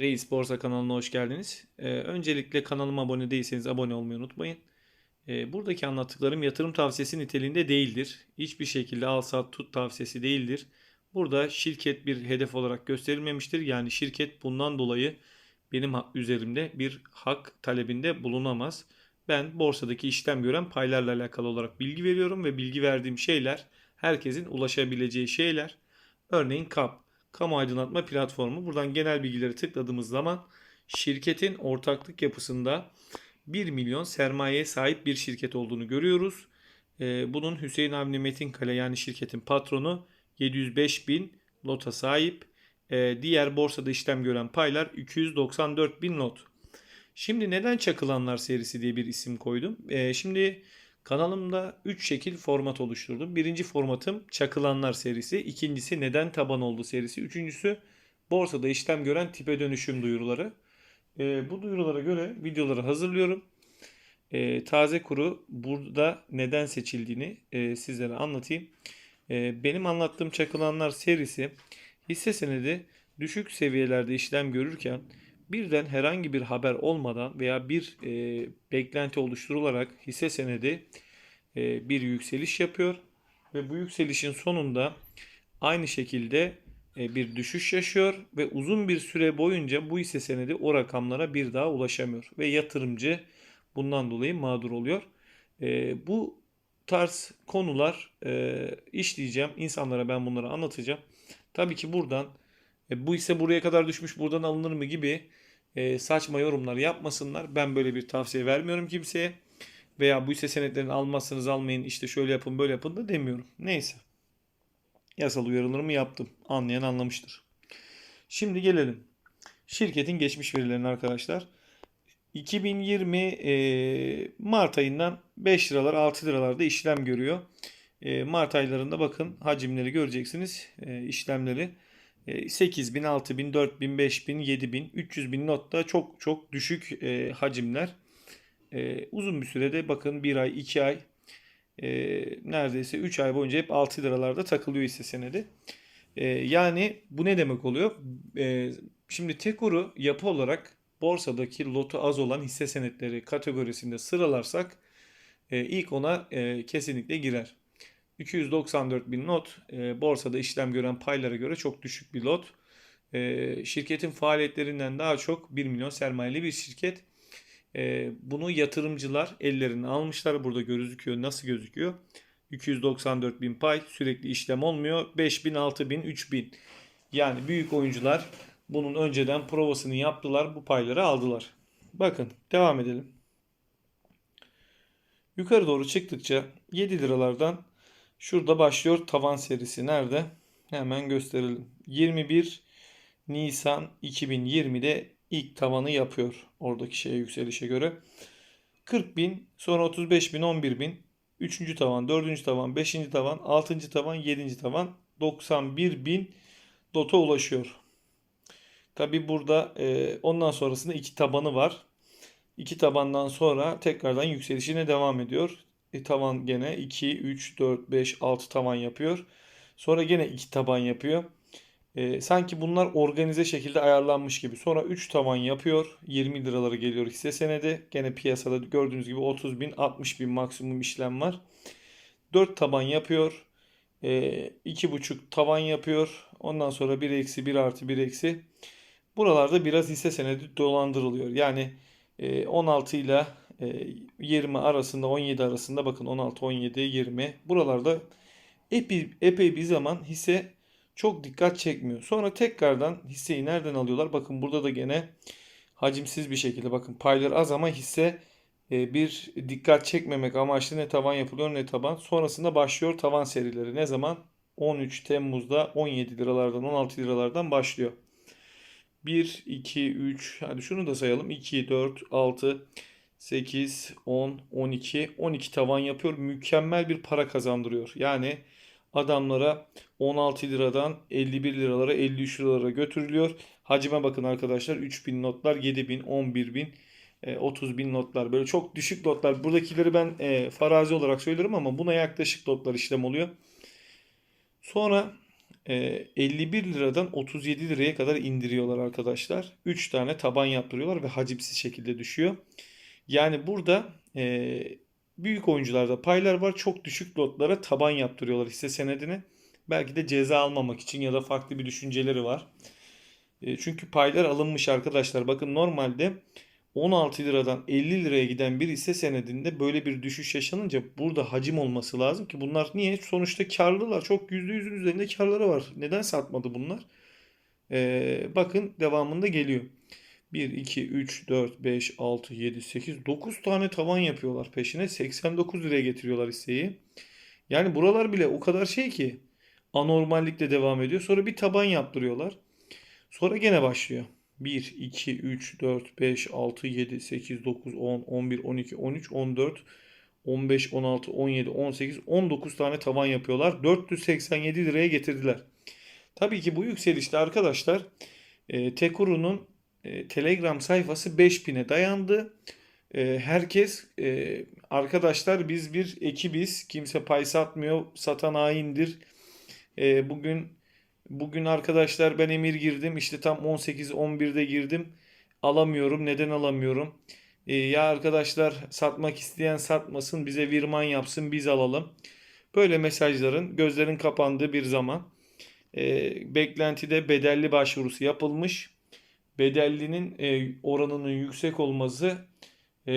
Reis Borsa kanalına hoş geldiniz. Ee, öncelikle kanalıma abone değilseniz abone olmayı unutmayın. Ee, buradaki anlattıklarım yatırım tavsiyesi niteliğinde değildir. Hiçbir şekilde al sat tut tavsiyesi değildir. Burada şirket bir hedef olarak gösterilmemiştir. Yani şirket bundan dolayı benim üzerimde bir hak talebinde bulunamaz. Ben borsadaki işlem gören paylarla alakalı olarak bilgi veriyorum ve bilgi verdiğim şeyler herkesin ulaşabileceği şeyler. Örneğin KAP kamu aydınlatma platformu. Buradan genel bilgileri tıkladığımız zaman şirketin ortaklık yapısında 1 milyon sermayeye sahip bir şirket olduğunu görüyoruz. Ee, bunun Hüseyin Avni Metinkale yani şirketin patronu 705 bin lota sahip. Ee, diğer borsada işlem gören paylar 294 bin lot. Şimdi neden Çakılanlar serisi diye bir isim koydum? Ee, şimdi kanalımda 3 şekil format oluşturdum. Birinci formatım Çakılanlar serisi. İkincisi Neden Taban Oldu serisi. Üçüncüsü borsada işlem gören tipe dönüşüm duyuruları. Ee, bu duyurulara göre videoları hazırlıyorum. Ee, taze kuru burada neden seçildiğini e, sizlere anlatayım. Ee, benim anlattığım Çakılanlar serisi hisse senedi düşük seviyelerde işlem görürken birden herhangi bir haber olmadan veya bir e, beklenti oluşturularak hisse senedi e, bir yükseliş yapıyor ve bu yükselişin sonunda aynı şekilde e, bir düşüş yaşıyor ve uzun bir süre boyunca bu hisse senedi o rakamlara bir daha ulaşamıyor ve yatırımcı bundan dolayı mağdur oluyor. E, bu tarz konular e, işleyeceğim. İnsanlara ben bunları anlatacağım. Tabii ki buradan e, bu hisse buraya kadar düşmüş buradan alınır mı gibi e, saçma yorumlar yapmasınlar. Ben böyle bir tavsiye vermiyorum kimseye. Veya bu hisse senetlerini almazsanız almayın işte şöyle yapın böyle yapın da demiyorum. Neyse. Yasal uyarılarımı yaptım. Anlayan anlamıştır. Şimdi gelelim. Şirketin geçmiş verilerine arkadaşlar. 2020 e, Mart ayından 5 liralar 6 liralarda işlem görüyor. E, Mart aylarında bakın hacimleri göreceksiniz. E, işlemleri. 8 bin, 6 bin, 4 bin, 5 bin, 7 bin, 300 bin notta çok çok düşük e, hacimler. E, uzun bir sürede bakın 1 ay, 2 ay, e, neredeyse 3 ay boyunca hep 6 liralarda takılıyor hisse senedi. E, yani bu ne demek oluyor? E, şimdi Tekor'u yapı olarak borsadaki lotu az olan hisse senetleri kategorisinde sıralarsak e, ilk ona e, kesinlikle girer. 294 bin not e, borsada işlem gören paylara göre çok düşük bir lot. E, şirketin faaliyetlerinden daha çok 1 milyon sermayeli bir şirket. E, bunu yatırımcılar ellerine almışlar. Burada gözüküyor. Nasıl gözüküyor? 294 bin pay sürekli işlem olmuyor. 5 bin, 6 bin, 3 bin. Yani büyük oyuncular bunun önceden provasını yaptılar. Bu payları aldılar. Bakın devam edelim. Yukarı doğru çıktıkça 7 liralardan Şurada başlıyor tavan serisi. Nerede? Hemen gösterelim. 21 Nisan 2020'de ilk tavanı yapıyor. Oradaki şeye yükselişe göre. 40 bin, sonra 35 bin, 11 bin. 3. tavan, 4. tavan, 5. tavan, 6. tavan, 7. tavan. 91 bin dota ulaşıyor. Tabi burada e, ondan sonrasında iki tabanı var. İki tabandan sonra tekrardan yükselişine devam ediyor. E, tavan gene 2, 3, 4, 5, 6 tavan yapıyor. Sonra gene 2 taban yapıyor. E, sanki bunlar organize şekilde ayarlanmış gibi. Sonra 3 tavan yapıyor. 20 liraları geliyor hisse senedi. Gene piyasada gördüğünüz gibi 30 bin 60 bin maksimum işlem var. 4 taban yapıyor. E, 2,5 tavan yapıyor. Ondan sonra 1 eksi 1 artı 1 eksi. Buralarda biraz hisse senedi dolandırılıyor. Yani e, 16 ile 20 arasında 17 arasında bakın 16, 17, 20 buralarda epey, epey bir zaman hisse çok dikkat çekmiyor. Sonra tekrardan hisseyi nereden alıyorlar? Bakın burada da gene hacimsiz bir şekilde bakın paylar az ama hisse e, bir dikkat çekmemek amaçlı ne tavan yapılıyor ne taban. Sonrasında başlıyor tavan serileri. Ne zaman? 13 Temmuz'da 17 liralardan 16 liralardan başlıyor. 1, 2, 3 hadi şunu da sayalım. 2, 4, 6, 8, 10, 12, 12 tavan yapıyor. Mükemmel bir para kazandırıyor. Yani adamlara 16 liradan 51 liralara 53 liralara götürülüyor. Hacime bakın arkadaşlar 3000 notlar 7000 11000 30 bin notlar böyle çok düşük notlar buradakileri ben e, farazi olarak söylüyorum ama buna yaklaşık notlar işlem oluyor. Sonra e, 51 liradan 37 liraya kadar indiriyorlar arkadaşlar. 3 tane taban yaptırıyorlar ve hacimsiz şekilde düşüyor. Yani burada e, büyük oyuncularda paylar var. Çok düşük lotlara taban yaptırıyorlar hisse senedini. Belki de ceza almamak için ya da farklı bir düşünceleri var. E, çünkü paylar alınmış arkadaşlar. Bakın normalde 16 liradan 50 liraya giden bir hisse senedinde böyle bir düşüş yaşanınca burada hacim olması lazım ki bunlar niye? Sonuçta karlılar. Çok %100'ün üzerinde karları var. Neden satmadı bunlar? Ee, bakın devamında geliyor. 1, 2, 3, 4, 5, 6, 7, 8, 9 tane tavan yapıyorlar peşine. 89 liraya getiriyorlar hisseyi. Yani buralar bile o kadar şey ki anormallikle devam ediyor. Sonra bir taban yaptırıyorlar. Sonra gene başlıyor. 1, 2, 3, 4, 5, 6, 7, 8, 9, 10, 11, 12, 13, 14, 15, 16, 17, 18, 19 tane tavan yapıyorlar. 487 liraya getirdiler. Tabii ki bu yükselişte arkadaşlar e, Tekuru'nun e, Telegram sayfası 5000'e dayandı. E, herkes e, arkadaşlar biz bir ekibiz. Kimse pay satmıyor. Satan haindir. Bugün Bugün arkadaşlar ben emir girdim. İşte tam 18-11'de girdim. Alamıyorum. Neden alamıyorum? Ya arkadaşlar satmak isteyen satmasın. Bize virman yapsın. Biz alalım. Böyle mesajların gözlerin kapandığı bir zaman e, beklentide bedelli başvurusu yapılmış. Bedellinin e, oranının yüksek olması e,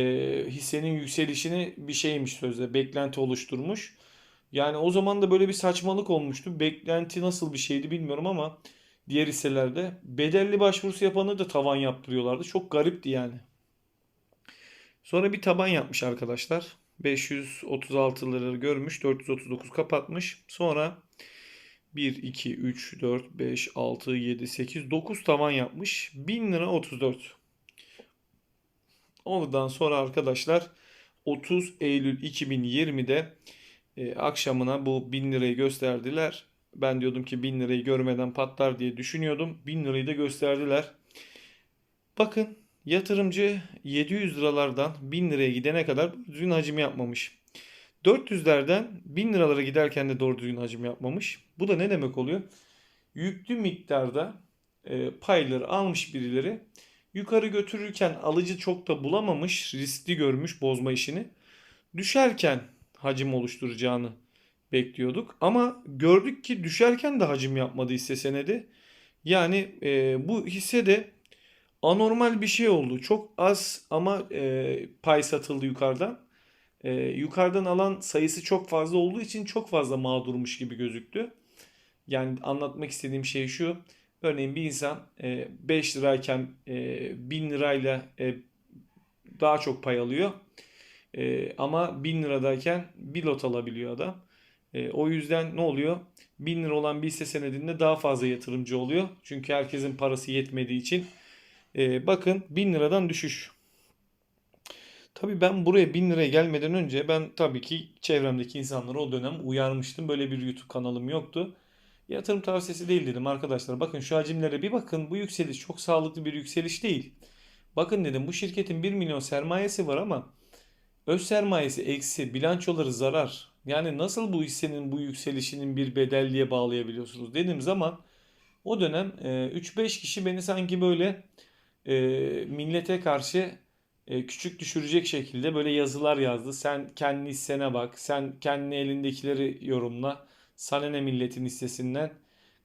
hissenin yükselişini bir şeymiş sözde beklenti oluşturmuş. Yani o zaman da böyle bir saçmalık olmuştu. Beklenti nasıl bir şeydi bilmiyorum ama diğer hisselerde bedelli başvurusu yapanı da tavan yaptırıyorlardı. Çok garipti yani. Sonra bir taban yapmış arkadaşlar. 536 lira görmüş. 439 kapatmış. Sonra 1, 2, 3, 4, 5, 6, 7, 8, 9 tavan yapmış. 1000 lira 34. Ondan sonra arkadaşlar 30 Eylül 2020'de e, akşamına bu 1000 lirayı gösterdiler. Ben diyordum ki 1000 lirayı görmeden patlar diye düşünüyordum. 1000 lirayı da gösterdiler. Bakın yatırımcı 700 liralardan 1000 liraya gidene kadar düzgün hacim yapmamış. 400'lerden 1000 liralara giderken de doğru düzgün hacim yapmamış. Bu da ne demek oluyor? Yüklü miktarda e, payları almış birileri yukarı götürürken alıcı çok da bulamamış, riskli görmüş bozma işini. Düşerken hacim oluşturacağını bekliyorduk. Ama gördük ki düşerken de hacim yapmadı hisse senedi. Yani e, bu hisse de anormal bir şey oldu. Çok az ama e, pay satıldı yukarıdan. E, yukarıdan alan sayısı çok fazla olduğu için çok fazla mağdurmuş gibi gözüktü. Yani anlatmak istediğim şey şu. Örneğin bir insan e, 5 lirayken e, 1000 lirayla e, daha çok pay alıyor. E, ama 1000 liradayken bir lot alabiliyor adam. E, o yüzden ne oluyor? 1000 lira olan bir hisse senedinde daha fazla yatırımcı oluyor. Çünkü herkesin parası yetmediği için. E, bakın 1000 liradan düşüş. Tabii ben buraya 1000 liraya gelmeden önce ben tabii ki çevremdeki insanları o dönem uyarmıştım. Böyle bir YouTube kanalım yoktu. Yatırım tavsiyesi değil dedim arkadaşlar. Bakın şu hacimlere bir bakın. Bu yükseliş çok sağlıklı bir yükseliş değil. Bakın dedim bu şirketin 1 milyon sermayesi var ama öz sermayesi eksi, bilançoları zarar. Yani nasıl bu hissenin bu yükselişinin bir bedelliye bağlayabiliyorsunuz dediğim zaman o dönem 3-5 e, kişi beni sanki böyle e, millete karşı küçük düşürecek şekilde böyle yazılar yazdı. Sen kendi hissene bak, sen kendi elindekileri yorumla. Sana ne milletin hissesinden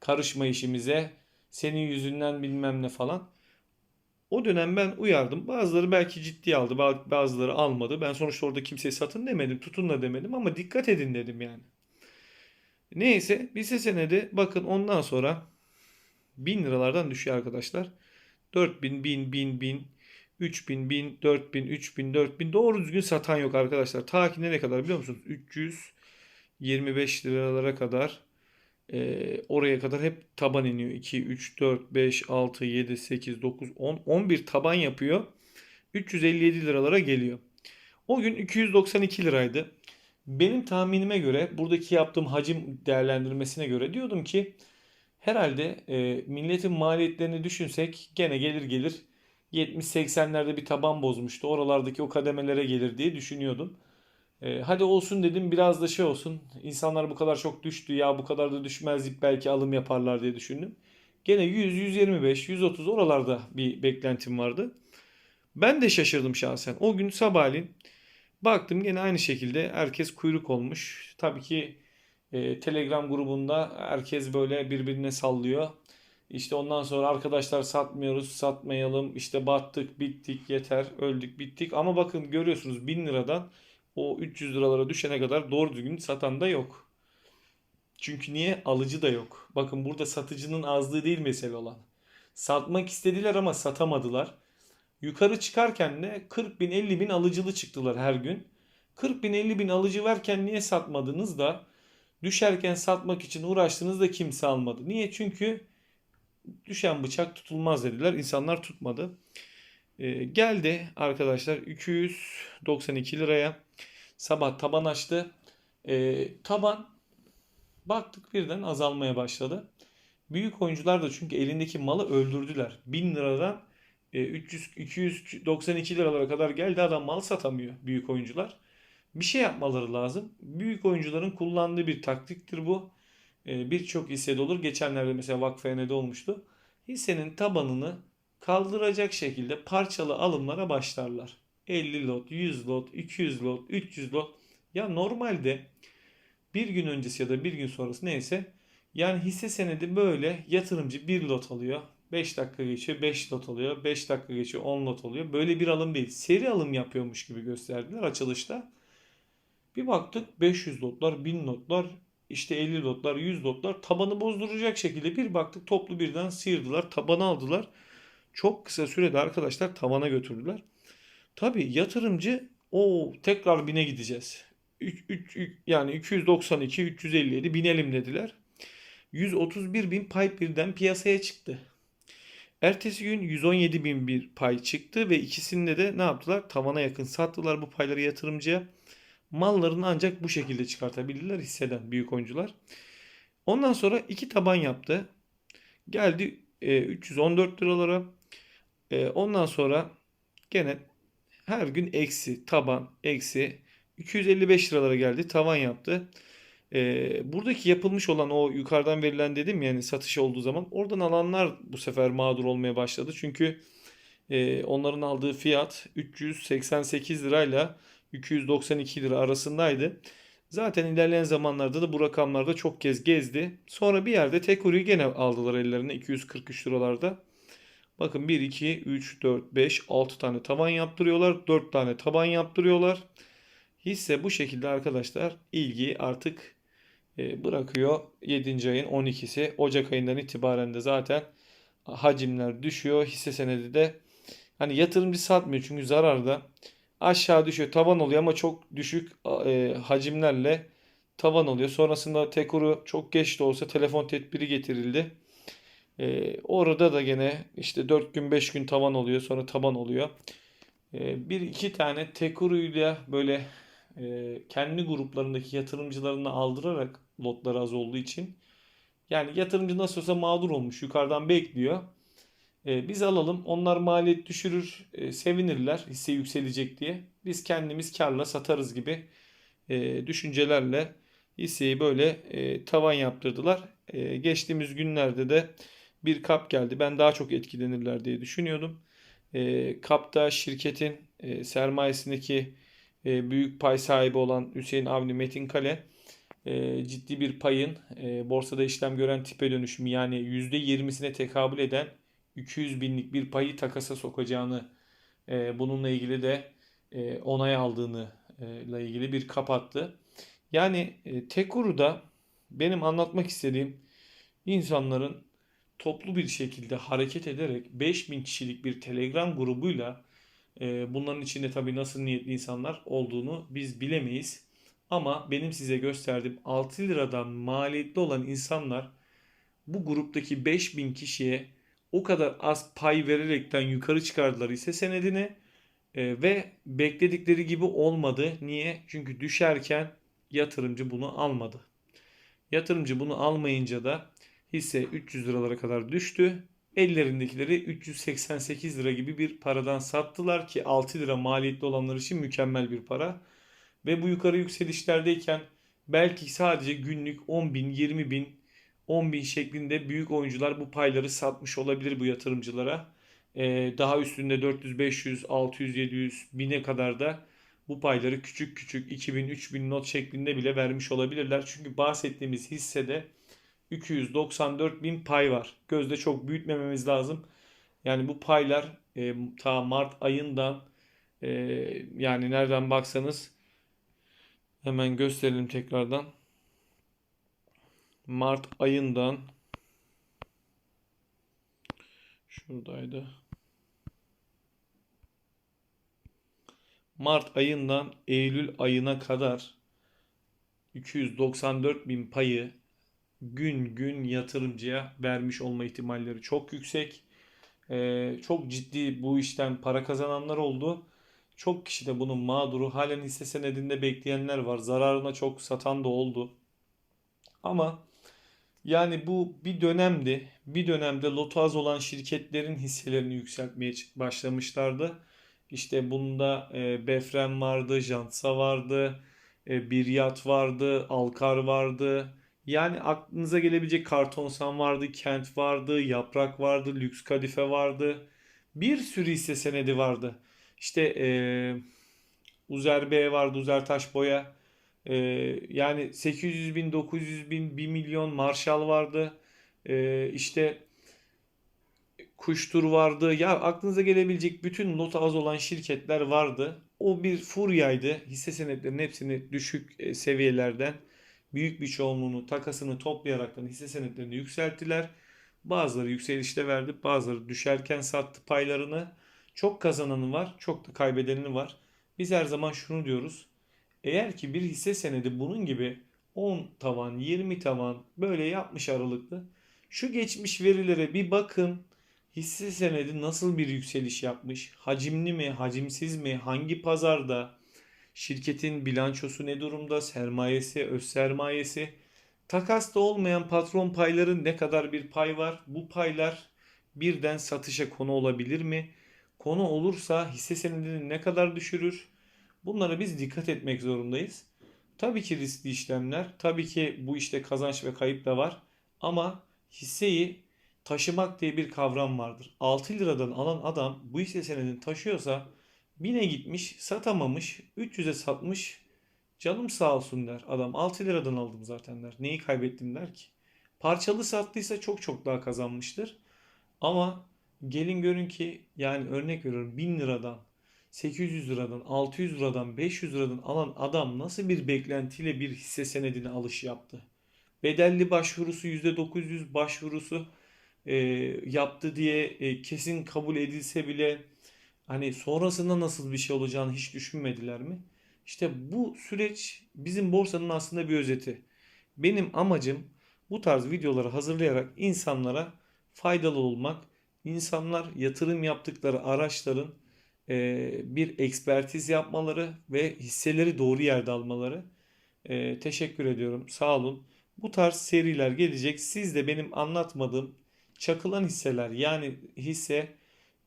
karışma işimize. Senin yüzünden bilmem ne falan. O dönem ben uyardım. Bazıları belki ciddiye aldı, bazıları almadı. Ben sonuçta orada kimseye satın demedim, tutun da demedim ama dikkat edin dedim yani. Neyse hisse senedi bakın ondan sonra 1000 liralardan düşüyor arkadaşlar. 4000, 1000, 1000, 1000, 3000, 1000, 4000, 3000, 4000 doğru düzgün satan yok arkadaşlar. Ta ki nereye kadar biliyor musunuz? 325 liralara kadar e, oraya kadar hep taban iniyor. 2, 3, 4, 5, 6, 7, 8, 9, 10, 11 taban yapıyor. 357 liralara geliyor. O gün 292 liraydı. Benim tahminime göre buradaki yaptığım hacim değerlendirmesine göre diyordum ki herhalde e, milletin maliyetlerini düşünsek gene gelir gelir 70-80'lerde bir taban bozmuştu. Oralardaki o kademelere gelir diye düşünüyordum. E, hadi olsun dedim biraz da şey olsun. İnsanlar bu kadar çok düştü ya bu kadar da düşmez deyip belki alım yaparlar diye düşündüm. Gene 100, 125, 130 oralarda bir beklentim vardı. Ben de şaşırdım şahsen. O gün sabahleyin baktım gene aynı şekilde herkes kuyruk olmuş. Tabii ki e, Telegram grubunda herkes böyle birbirine sallıyor. İşte ondan sonra arkadaşlar satmıyoruz, satmayalım. İşte battık, bittik, yeter, öldük, bittik. Ama bakın görüyorsunuz 1000 liradan o 300 liralara düşene kadar doğru düzgün satan da yok. Çünkü niye? Alıcı da yok. Bakın burada satıcının azlığı değil mesele olan. Satmak istediler ama satamadılar. Yukarı çıkarken de 40 bin 50 bin alıcılı çıktılar her gün. 40 bin 50 bin alıcı verken niye satmadınız da düşerken satmak için uğraştınız da kimse almadı. Niye? Çünkü düşen bıçak tutulmaz dediler. İnsanlar tutmadı. Ee, geldi arkadaşlar 292 liraya sabah taban açtı. Ee, taban baktık birden azalmaya başladı. Büyük oyuncular da çünkü elindeki malı öldürdüler. 1000 liradan e, 300 292 liralara kadar geldi adam mal satamıyor büyük oyuncular. Bir şey yapmaları lazım. Büyük oyuncuların kullandığı bir taktiktir bu. E, Birçok hissede olur. Geçenlerde mesela Vakfene'de olmuştu. Hissenin tabanını kaldıracak şekilde parçalı alımlara başlarlar. 50 lot, 100 lot, 200 lot, 300 lot. Ya normalde bir gün öncesi ya da bir gün sonrası neyse yani hisse senedi böyle yatırımcı bir lot alıyor. 5 dakika geçiyor 5 lot alıyor. 5 dakika geçiyor 10 lot oluyor. Böyle bir alım değil. Seri alım yapıyormuş gibi gösterdiler açılışta. Bir baktık 500 lotlar, 1000 lotlar, işte 50 lotlar, 100 lotlar tabanı bozduracak şekilde bir baktık toplu birden sıyırdılar, tabanı aldılar. Çok kısa sürede arkadaşlar tavana götürdüler. Tabii yatırımcı o tekrar bine gideceğiz. 3, 3, yani 292, 357 binelim dediler. 131 bin pay birden piyasaya çıktı. Ertesi gün 117 bin bir pay çıktı ve ikisinde de ne yaptılar? Tavana yakın sattılar bu payları yatırımcıya. Mallarını ancak bu şekilde çıkartabilirler hisseden büyük oyuncular. Ondan sonra iki taban yaptı. Geldi e, 314 liralara. E, ondan sonra gene her gün eksi taban eksi 255 liralara geldi. Tavan yaptı. E, buradaki yapılmış olan o yukarıdan verilen dedim yani satış olduğu zaman oradan alanlar bu sefer mağdur olmaya başladı. Çünkü e, onların aldığı fiyat 388 lirayla 292 lira arasındaydı. Zaten ilerleyen zamanlarda da bu rakamlarda çok kez gezdi. Sonra bir yerde Tekuri'yi gene aldılar ellerine 243 liralarda. Bakın 1, 2, 3, 4, 5, 6 tane taban yaptırıyorlar. 4 tane taban yaptırıyorlar. Hisse bu şekilde arkadaşlar ilgi artık e, bırakıyor. 7. ayın 12'si Ocak ayından itibaren de zaten hacimler düşüyor. Hisse senedi de hani yatırımcı satmıyor çünkü zararda aşağı düşüyor. Tavan oluyor ama çok düşük e, hacimlerle tavan oluyor. Sonrasında Tekur'u çok geç de olsa telefon tedbiri getirildi. E, orada da gene işte 4 gün 5 gün tavan oluyor. Sonra taban oluyor. E, bir iki tane Tekur'uyla böyle e, kendi gruplarındaki yatırımcılarını aldırarak lotları az olduğu için yani yatırımcı nasıl olsa mağdur olmuş. Yukarıdan bekliyor. E, biz alalım. Onlar maliyet düşürür, e, sevinirler hisse yükselecek diye. Biz kendimiz karla satarız gibi e, düşüncelerle hisseyi böyle e, tavan yaptırdılar. E, geçtiğimiz günlerde de bir kap geldi. Ben daha çok etkilenirler diye düşünüyordum. E, kapta şirketin e, sermayesindeki e, büyük pay sahibi olan Hüseyin Avni Metin Kale e, ciddi bir payın e, borsada işlem gören tipe dönüşümü yani %20'sine tekabül eden 200 binlik bir payı takasa sokacağını e, bununla ilgili de e, onay aldığını e, ile ilgili bir kapattı. Yani e, Tekur'da benim anlatmak istediğim insanların toplu bir şekilde hareket ederek 5000 kişilik bir Telegram grubuyla e, bunların içinde tabii nasıl niyetli insanlar olduğunu biz bilemeyiz. Ama benim size gösterdiğim 6 liradan maliyetli olan insanlar bu gruptaki 5000 kişiye o kadar az pay vererekten yukarı çıkardılar ise senedini e, ve bekledikleri gibi olmadı. Niye? Çünkü düşerken yatırımcı bunu almadı. Yatırımcı bunu almayınca da hisse 300 liralara kadar düştü. Ellerindekileri 388 lira gibi bir paradan sattılar ki 6 lira maliyetli olanlar için mükemmel bir para. ve bu yukarı yükselişlerdeyken belki sadece günlük 10 bin, 20 bin, 10 bin şeklinde büyük oyuncular bu payları satmış olabilir bu yatırımcılara. Ee, daha üstünde 400, 500, 600, 700, 1000'e kadar da bu payları küçük küçük 2000, 3000 not şeklinde bile vermiş olabilirler. Çünkü bahsettiğimiz hissede 294 bin pay var. Gözde çok büyütmememiz lazım. Yani bu paylar e, ta Mart ayından e, yani nereden baksanız hemen gösterelim tekrardan. Mart ayından şuradaydı. Mart ayından Eylül ayına kadar 294 bin payı gün gün yatırımcıya vermiş olma ihtimalleri çok yüksek. Ee, çok ciddi bu işten para kazananlar oldu. Çok kişi de bunun mağduru. Halen hisse senedinde bekleyenler var. Zararına çok satan da oldu. Ama yani bu bir dönemdi. Bir dönemde lotu olan şirketlerin hisselerini yükseltmeye başlamışlardı. İşte bunda e, Befren vardı, Jantsa vardı, e, Biryat vardı, Alkar vardı. Yani aklınıza gelebilecek Kartonsan vardı, Kent vardı, Yaprak vardı, Lüks Kadife vardı. Bir sürü hisse senedi vardı. İşte e, Uzer B vardı, Uzer Taşboya. E, yani 800 bin, 900 bin, 1 milyon Marshall vardı. E, işte Kuştur vardı. Ya aklınıza gelebilecek bütün nota az olan şirketler vardı. O bir furyaydı. Hisse senetlerinin hepsini düşük e, seviyelerden büyük bir çoğunluğunu takasını toplayaraktan hisse senetlerini yükselttiler. Bazıları yükselişte verdi, bazıları düşerken sattı paylarını. Çok kazananı var, çok da kaybedeni var. Biz her zaman şunu diyoruz. Eğer ki bir hisse senedi bunun gibi 10 tavan, 20 tavan böyle yapmış aralıklı. Şu geçmiş verilere bir bakın. Hisse senedi nasıl bir yükseliş yapmış? Hacimli mi, hacimsiz mi? Hangi pazarda? Şirketin bilançosu ne durumda? Sermayesi, öz sermayesi. Takasta olmayan patron payları ne kadar bir pay var? Bu paylar birden satışa konu olabilir mi? Konu olursa hisse senedini ne kadar düşürür? Bunlara biz dikkat etmek zorundayız. Tabii ki riskli işlemler, tabii ki bu işte kazanç ve kayıp da var. Ama hisseyi taşımak diye bir kavram vardır. 6 liradan alan adam bu hisse senedini taşıyorsa Bine gitmiş, satamamış, 300'e satmış. Canım sağ olsun der. Adam 6 liradan aldım zaten der. Neyi kaybettim der ki. Parçalı sattıysa çok çok daha kazanmıştır. Ama gelin görün ki yani örnek veriyorum 1000 liradan 800 liradan, 600 liradan, 500 liradan alan adam nasıl bir beklentiyle bir hisse senedine alış yaptı? Bedelli başvurusu %900 başvurusu e, yaptı diye e, kesin kabul edilse bile Hani sonrasında nasıl bir şey olacağını hiç düşünmediler mi? İşte bu süreç bizim borsanın aslında bir özeti. Benim amacım bu tarz videoları hazırlayarak insanlara faydalı olmak, insanlar yatırım yaptıkları araçların bir ekspertiz yapmaları ve hisseleri doğru yerde almaları. E, teşekkür ediyorum. Sağ olun. Bu tarz seriler gelecek. Siz de benim anlatmadığım çakılan hisseler yani hisse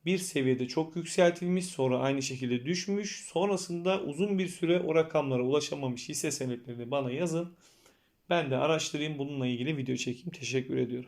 bir seviyede çok yükseltilmiş sonra aynı şekilde düşmüş. Sonrasında uzun bir süre o rakamlara ulaşamamış hisse senetlerini bana yazın. Ben de araştırayım bununla ilgili video çekeyim. Teşekkür ediyorum.